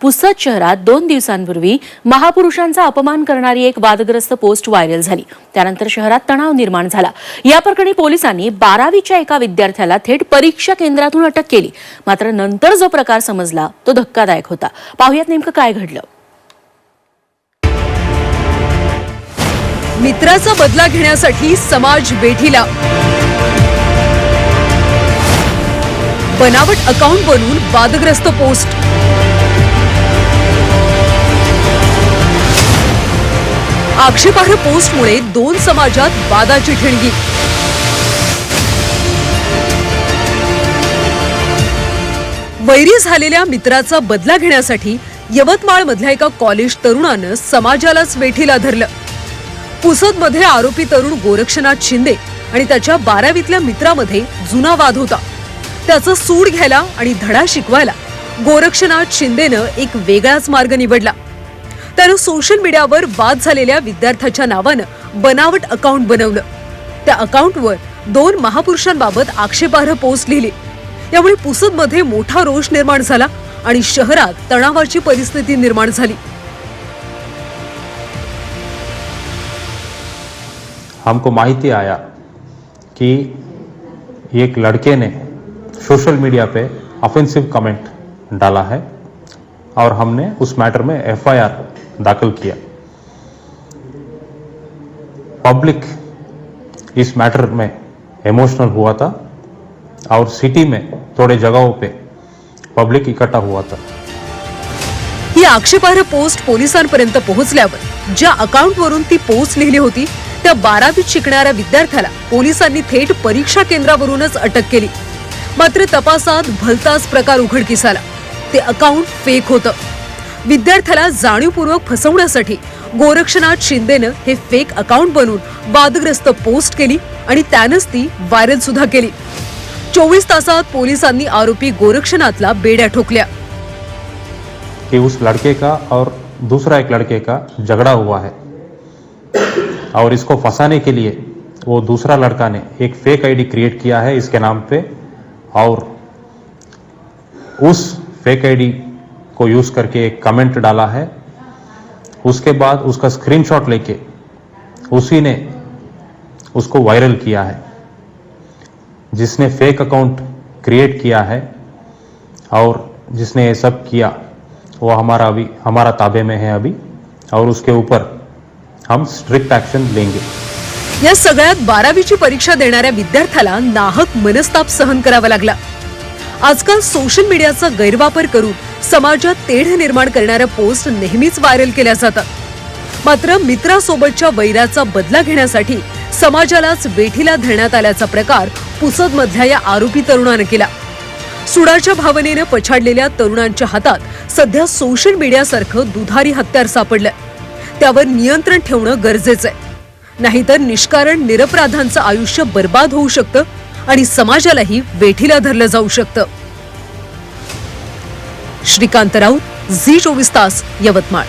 पुसद शहरात दोन दिवसांपूर्वी महापुरुषांचा अपमान करणारी एक वादग्रस्त पोस्ट व्हायरल झाली. त्यानंतर शहरात तणाव निर्माण झाला. या प्रकरणी पोलिसांनी बारावीच्या एका विद्यार्थ्याला थेट परीक्षा केंद्रातून अटक केली. मात्र नंतर जो प्रकार समजला तो धक्कादायक होता. पाहुयात नेमकं काय घडलं? मित्राचा बदला घेण्यासाठी समाज वेठीला बनावट अकाउंट बनवून वादग्रस्त पोस्ट. आक्षेपार्ह पोस्टमुळे दोन समाजात वादाची ठिणगी. वैरी झालेल्या मित्राचा बदला घेण्यासाठी यवतमाळमधल्या एका कॉलेज तरुणानं समाजालाच वेठीला धरलं. पुसदमध्ये आरोपी तरुण गोरक्षनाथ शिंदे आणि त्याच्या बारावीतल्या मित्रामध्ये जुना वाद होता. त्याचं सूड घ्यायला आणि धडा शिकवायला गोरक्षनाथ शिंदेनं एक वेगळाच मार्ग निवडला. त्यानं सोशल मीडियावर वाद झालेल्या विद्यार्थ्याच्या नावानं बनावट अकाउंट बनवलं. त्या अकाउंटवर दोन महापुरुषांबाबत आक्षेपार्ह पोस्ट लिहिली. यामुळे पुसदमध्ये मोठा रोष निर्माण झाला आणि शहरात तणावाची परिस्थिती निर्माण झाली. हमको माहिती आया कि एक लड़के ने सोशल मीडिया पे ऑफेंसिव कमेंट डाला है। और हमने उस मैटर में एफआईआर दाखिल किया। पब्लिक इस मैटर में इमोशनल हुआ था और सिटी में थोड़े जगहों पे पब्लिक इकट्ठा हुआ था। ही आक्षेपार्ह पोस्ट पोलिसांपर्यंत पोहोचल्यावर ज्या अकाउंटवरून ती पोस्ट लिहिली होती त्या बारावीत शिकणाऱ्या विद्यार्थ्याला पोलिसांनी थेट परीक्षा केंद्रावरूनच अटक केली. मात्र तपासात भलताच प्रकार उघडकीस आला. ते अकाउंट फेक होतं. विद्यार्थ्याला जाणीवपूर्वक फसवण्यासाठी गोरक्षनाथ शिंदेनं हे फेक अकाउंट बनवून वादग्रस्त पोस्ट केली आणि त्यानंच ती व्हायरल सुद्धा केली. चोवीस तासात पोलिसांनी आरोपी गोरक्षनाथला बेड्या ठोकल्या. कि उस लड़के का और दूसरा एक लड़के का झगड़ा हुआ है। और इसको फंसाने के लिए वो दूसरा लड़का ने एक फेक आईडी क्रिएट किया है इसके नाम पे। और उस फेक आईडी को यूज करके एक कमेंट डाला है। उसके बाद उसका स्क्रीनशॉट लेके उसी ने उसको वायरल किया है। जिसने फेक अकाउंट क्रिएट किया है और जिसने ये सब किया वो हमारा अभी हमारा ताबे में है अभी और उसके ऊपर हम स्ट्रिक्ट एक्शन लेंगे। या सगळ्यात बारावीची परीक्षा देणाऱ्या विद्यार्थ्याला नाहक मनस्ताप सहन करावा लागला. आजकाल सोशल मीडियाचा गैरवापर करून समाजात तेढ निर्माण करणाऱ्या पोस्ट नेहमीच व्हायरल केल्या जातात. मात्र मित्रासोबतच्या वैराचा बदला घेण्यासाठी समाजालाच वेठीला धरण्यात आल्याचा प्रकार पुसदमधल्या या आरोपी तरुणानं केला. सुडाच्या भावनेनं पछाडलेल्या तरुणांच्या हातात सध्या सोशल मीडियासारखं दुधारी हत्यार सापडलं त्यावर नियंत्रण ठेवणं गरजेचं आहे नाहीतर निष्कारण निरपराधांचं आयुष्य बर्बाद होऊ शकतं आणि समाजालाही वेठीला धरलं जाऊ शकतं. श्रीकांत राऊत झी चोवीस तास यवतमाळ.